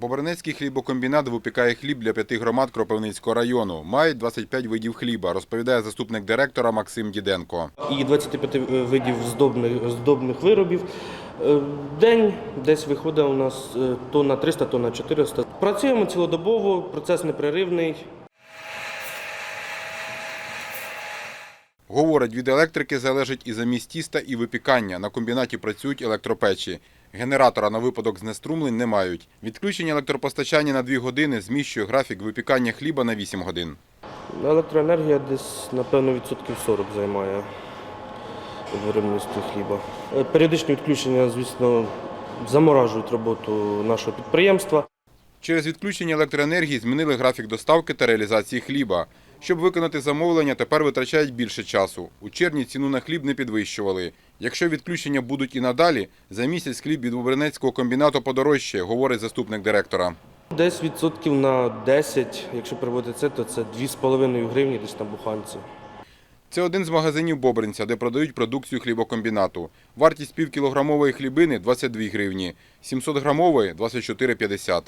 Бобернецький хлібокомбінат випікає хліб для п'яти громад Кропивницького району. Мають 25 видів хліба, розповідає заступник директора Максим Діденко. і 25 видів здобних, здобних виробів. Е, День десь виходить у нас е, тонна 300, тонна 400. Працюємо цілодобово, процес непреривний. Говорить, від електрики залежить і замість тіста, і випікання. На комбінаті працюють електропечі. Генератора на випадок знеструмлень не мають. Відключення електропостачання на 2 години зміщує графік випікання хліба на 8 годин. Електроенергія десь, напевно, відсотків 40 займає в виробництві хліба. Е, Періодичні відключення, звісно, заморажують роботу нашого підприємства. Через відключення електроенергії змінили графік доставки та реалізації хліба. Щоб виконати замовлення, тепер витрачають більше часу. У червні ціну на хліб не підвищували. Якщо відключення будуть і надалі, за місяць хліб від Бобринецького комбінату подорожчає, говорить заступник директора. Десь відсотків на 10, якщо приводити це, то це 2,5 гривні десь на буханці. Це один з магазинів Бобринця, де продають продукцію хлібокомбінату. Вартість півкілограмової хлібини – 22 гривні, 700 грамової – 24,50.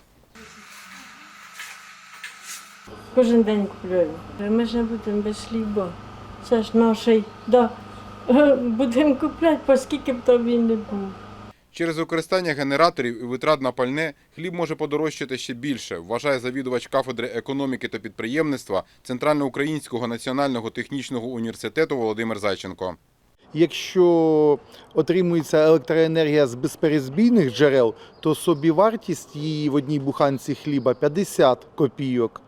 Кожен день купляю. Ми ж не будемо без хліба. Це ж наший. Да. Будемо купляти, оскільки б то він не був. Через використання генераторів і витрат на пальне хліб може подорожчати ще більше, вважає завідувач кафедри економіки та підприємництва Центральноукраїнського національного технічного університету Володимир Зайченко. Якщо отримується електроенергія з безперезбійних джерел, то собівартість її в одній буханці хліба 50 копійок.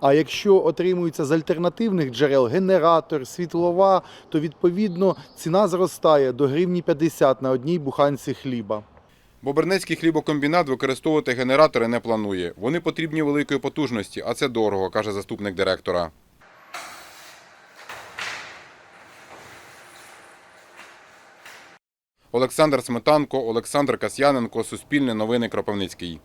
А якщо отримується з альтернативних джерел генератор, світлова, то відповідно ціна зростає до гривні 50 на одній буханці хліба. Бобернецький хлібокомбінат використовувати генератори не планує. Вони потрібні великої потужності, а це дорого, каже заступник директора. Олександр Сметанко, Олександр Касьяненко, Суспільне новини Кропивницький.